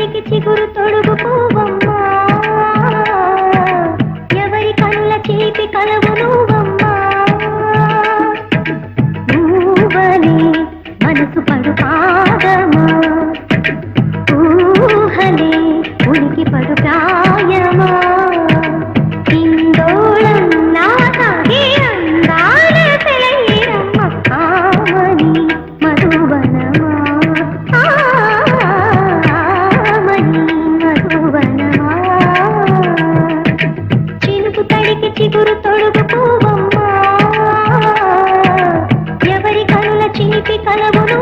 చిగురు తొడుగు చిగురు తొడుగు పూవమ్మ ఎవరి కనుల చిలిపి కలవును